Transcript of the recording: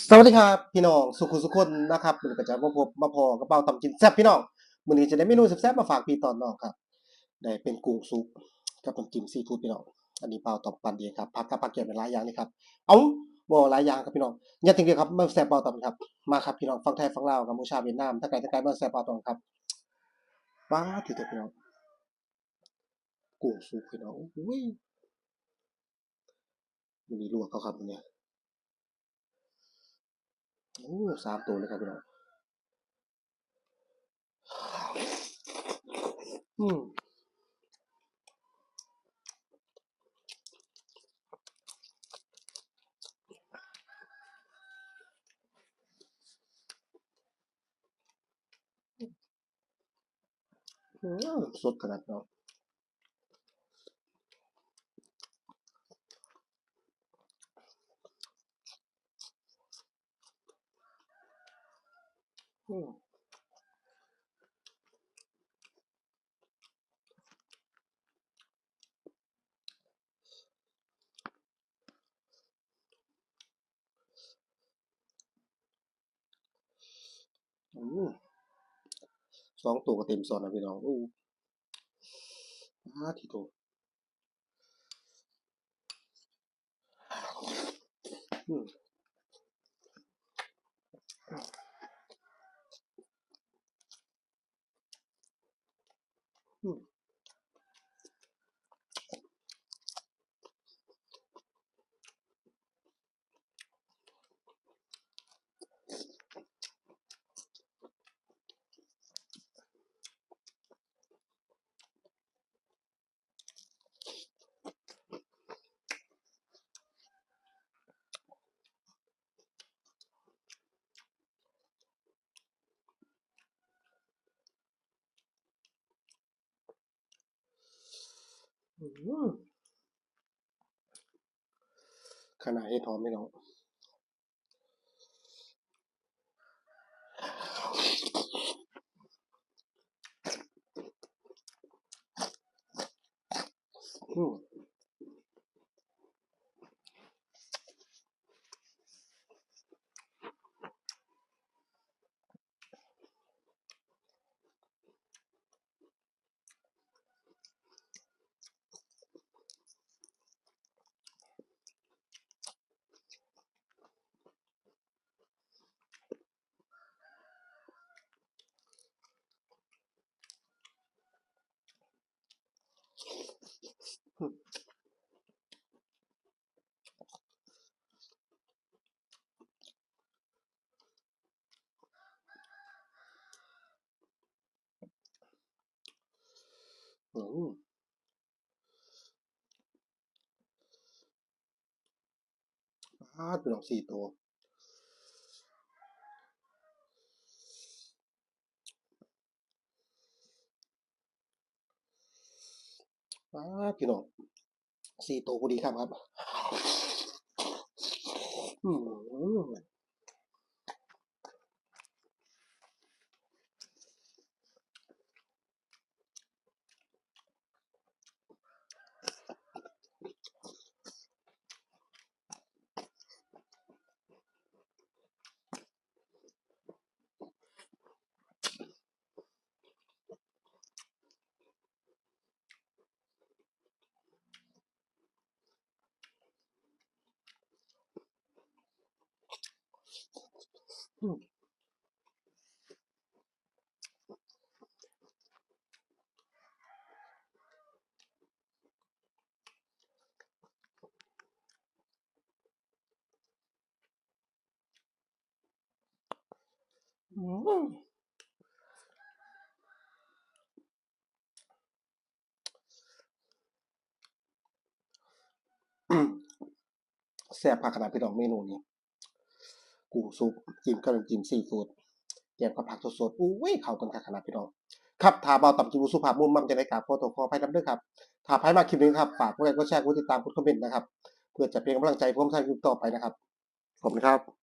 สวัสดีครับพี่น้องสุขุสุคนนะครับมันก็จะมาพบมาพอกับเป๋าตำกินแซ่บพี่น้องมือนี้จะได้เมนูแซ่บๆมาฝากพี่ตอนน้องครับได้เป็นกุ้งสุกกับน้ำจิ้มซีฟู้ดพี่น้องอันนี้เป่าตำปันเดียครับผักกับผักเกี่ยวเป็นหลายอย่างนี่ครับเอาบ่หลายอย่างครับพี่น้องอย่าทิ้งเดียวครับมาแซ่บเป่าตำครับมาครับพี่น้องฟังไทยฟังลาวกัมพูชาเวียดนามถ้าไกลถ้าไกลมาแซ่บเป่าตำครับว้าที่ตัวพี่น้องกุ้งสุกพี่น้องอุ้ยมันมีลวกเขาครับเนี่ย โอ้สามตัวเลยครับพี่น้องอืมอืมสดขนาดเนาะอืมอืม สองตัวก็เต็มซอนนะพี่น้องอู้อาที่โตอืม ขนาดเห็ดหอมไม่น้องอืม อืมอาพี่น้องสี่ตัวอาพี่น้องสี่ตัวพอดีครับครับ อืม อืมอืมแซ่บผักขนาดพี่น้องเมนูนี้ กุ้งซุปจิ้มกับน้ำจิ้มซีฟู้ดแกงกับผักสดๆอุ้ยเข้ากันค่ะขนาดพี่น้องครับถ้าเบาต่ำกินสุภาพมุ่งมั่มจะได้กราบขอตัวขออภัยนำด้วยครับถ้าใครมาคลิปนี้ครับฝากกดไลค์กดแชร์กดติดตามกดคอมเมนต์นะครับเพื่อจะเป็นกำลังใจพวกท่านคลิปต่อไปนะครับขอบคุณครับ